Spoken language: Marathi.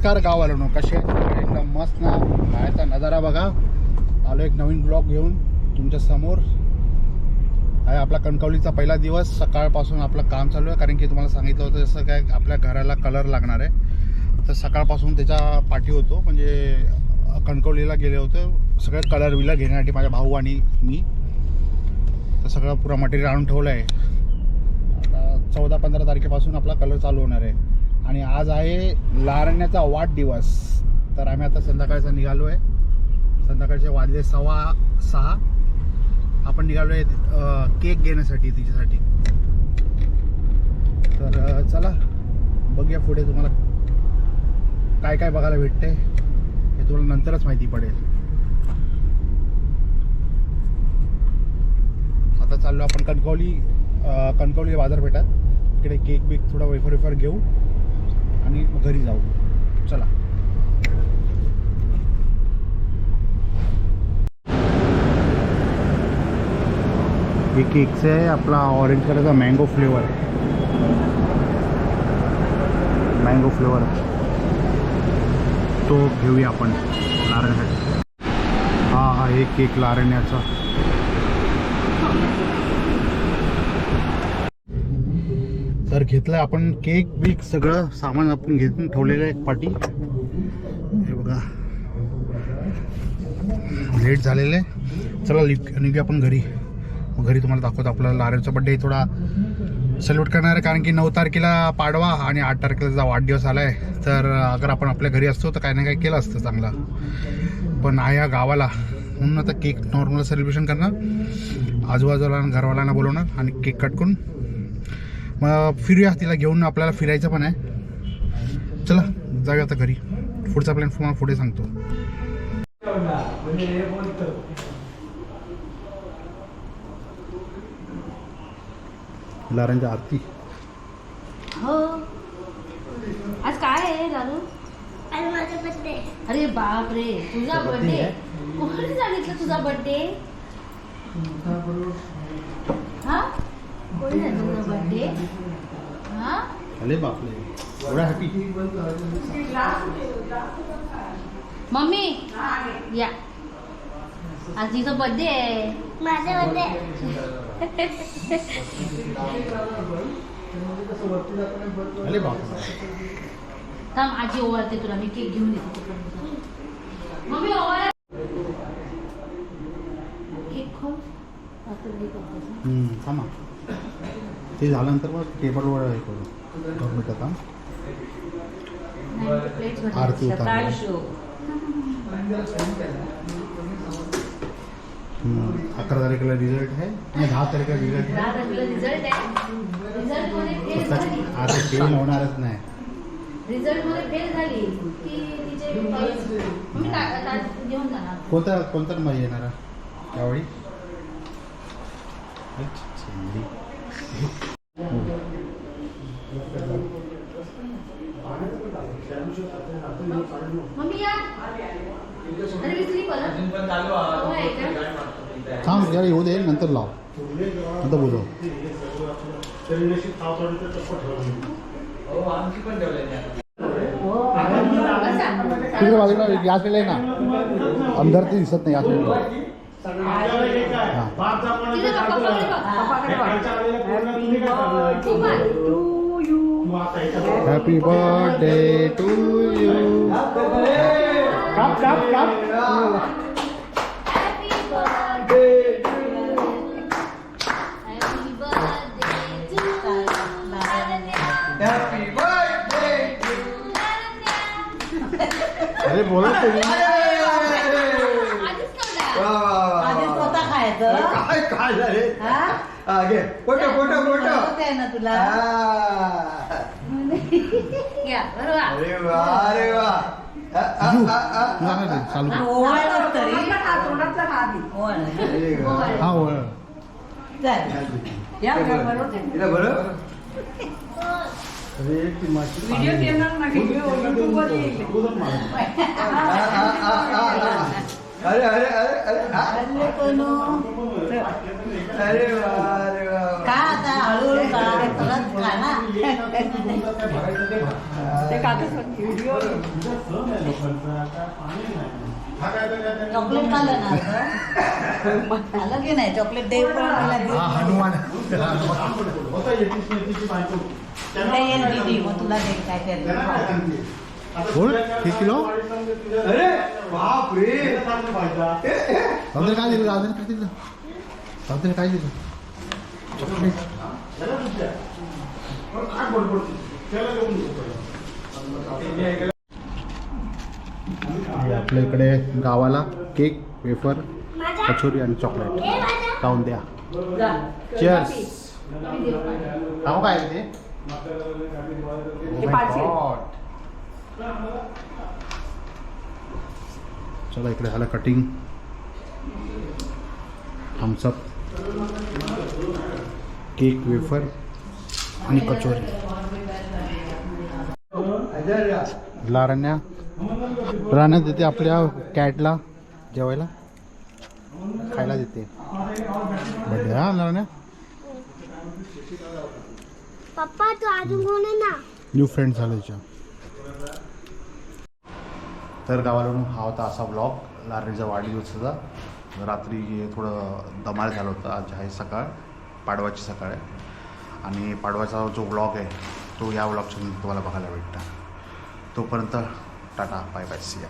नमस्कार गाववाल्यानो कसे एकदम मस्त ना बाहेरचा नजारा बघा. आलो एक नवीन ब्लॉग घेऊन तुमच्यासमोर. आहे आपला कणकवलीचा पहिला दिवस. सकाळपासून आपलं काम चालू आहे कारण की तुम्हाला सांगितलं होतं जसं काय आपल्या घराला कलर लागणार आहे. तर सकाळपासून त्याच्या पाठी होतो म्हणजे कणकवलीला गेले होते. सगळं कलर विलर घेण्यासाठी माझ्या भाऊ आणि मी. तर सगळं पुरा मटेरियल आणून ठेवलं आहे आता चौदा पंधरा तारखेपासून आपला कलर चालू होणार आहे. आणि आज आहे लारण्याचा वाढदिवस तर आम्ही आता संध्याकाळचा निघालो आहे संध्याकाळचे वाजले सव्वा सहा. आपण निघालो आहे केक घेण्यासाठी तिच्यासाठी. तर चला बघूया पुढे तुम्हाला काय काय बघायला भेटते. हे तुम्हाला नंतरच माहिती पडेल. आता चाललो आपण कणकवली कणकवली बाजारपेठात. इकडे केक बीक थोडा वेफर वेफर घेऊ. आणि घरी जाऊ. चला. हे केकचं आहे आपला ऑरेंज कलरचा मँगो फ्लेवर मँगो फ्लेवर तो घेऊया आपण लारण्यासाठी हा हा हे केक लारण्याचा तर घेतलं आपण केक बीक सगळं सामान आपण घेऊन ठेवलेलं आहे एक पाठी हे बघा. लेट झालेलं आहे. चला लिप निघूया आपण घरी. मग घरी तुम्हाला दाखवतो आपला लारेचा बड्डे थोडा सेलिब्रेट करणार आहे कारण की नऊ तारखेला पाडवा आणि आठ तारखेला जा वाढदिवस आला आहे तर अगर आपण आपल्या घरी असतो तर काही ना काही केलं असतं चांगला. पण आहे या गावाला. म्हणून आता केक नॉर्मल सेलिब्रेशन करणार. आजूबाजूला घरवाल्यांना बोलवणार आणि केक कट करून मग फिरूया तिला घेऊन आपल्याला फिरायचं पण आहे. चला जाऊया आता घरी. पुढचा प्लॅन तुम्हाला पुढे सांगतो. लारांच्या आरती. हो. आज काय आहे आणि माझा बर्थडे अरे बाप रे तुझा बर्थडे? कोणी सांगितलं तुझा बर्थडे हा? बर्थडे हा? अरे बापले एवढा हॅपी मम्मी या. आज तिचा बर्थडे आहे. माझा बर्थडे अरे बापले थांब आजी ओवाळते तुला. मी केक घेऊन येते. मम्मी ओवाळ. केक ना. थांबा. ते झाल्यानंतर मग टेबलवर हे करू. दोन मिनिटं भरले. आरती अकरा तारखेला रिझल्ट आहे. नाही दहा तारखेला रिझल्ट आहे. मध्ये फेल झाली. आता फेल होणारच नाही. मध्ये कोणता कोणता नंबर येणार आहे? त्यावेळी अच्छा, शेंडी. हो. मम्मी या अरे विसरी परत हो, आहे का? थांब यार येऊ दे नंतर लाव नंतर बोलव बसा. तिकडे बाजूला या साईडला आहे ना अंधार ते दिसत नाही या साईडला हां तिथे बघ, पप्पाकडे बघ. खूप आहे. हॅपी बर्थडे टू यू काप काप काप Happy birthday to you. Happy birthday to you. अरे बोला तुम्ही आधीच खाल्ला. आधी काय काय झाले हा? हा, घे फोटो फोटो फोटो आहे ना तुला हा. या, बरोबर. अरे वा अरे वा आ, आ, आ, आ, आ. नाही, नाही, चालू कर. ओवाळलं तरी ओवाळलं. अरे वा. हा होय चल. या, इला या, बरोबर. बरं? इला बरं? अरे ती माझी व्हिडिओ घेणार ना, व्हिडिओ युट्यूबवर येईल. आ, आ, आ, आ, आ. अरे अरे अरे अरे. अरे कोणो. अरे वा अरे का आता ते कागद व्हिडिओ चॉकलेट खाल्लं ना आता? खाल्लं की नाही? चॉकलेट देव पण मला देव हा हनुमान. उद्या येईल दीदी मग तुला दे काय काय बोल किती किलो? अरे बाप रे राहून काय दिलं? राहून काय दिलं? राहून काय दिलं? चॉकलेट. आपल्या इकडे गावाला केक वेफर कचोरी आणि चॉकलेट. राहून द्या. जा. Cheers. नाव काय ते? चला इकडे झालं कटिंग थम्सअप केक वेफर आणि कचोरी. लारण्या. राण्यात देते आपल्या कॅटला जेवायला. खायला देते. बड्डे हा लारण्या. पप्पा तू अजून कोण आहे ना. न्यू फ्रेंड झालं हिच्या तर गावावरून हा होता असा ब्लॉग लारणीचा वाढदिवसाचा. रात्री थोडं दमाल झालं होतं. आज आहे सकाळ पाडवाची सकाळ आहे. आणि पाडवाचा जो ब्लॉग आहे तो या ब्लॉगच्या तुम्हाला बघायला भेटता तोपर्यंत टाटा बाय बाय सिया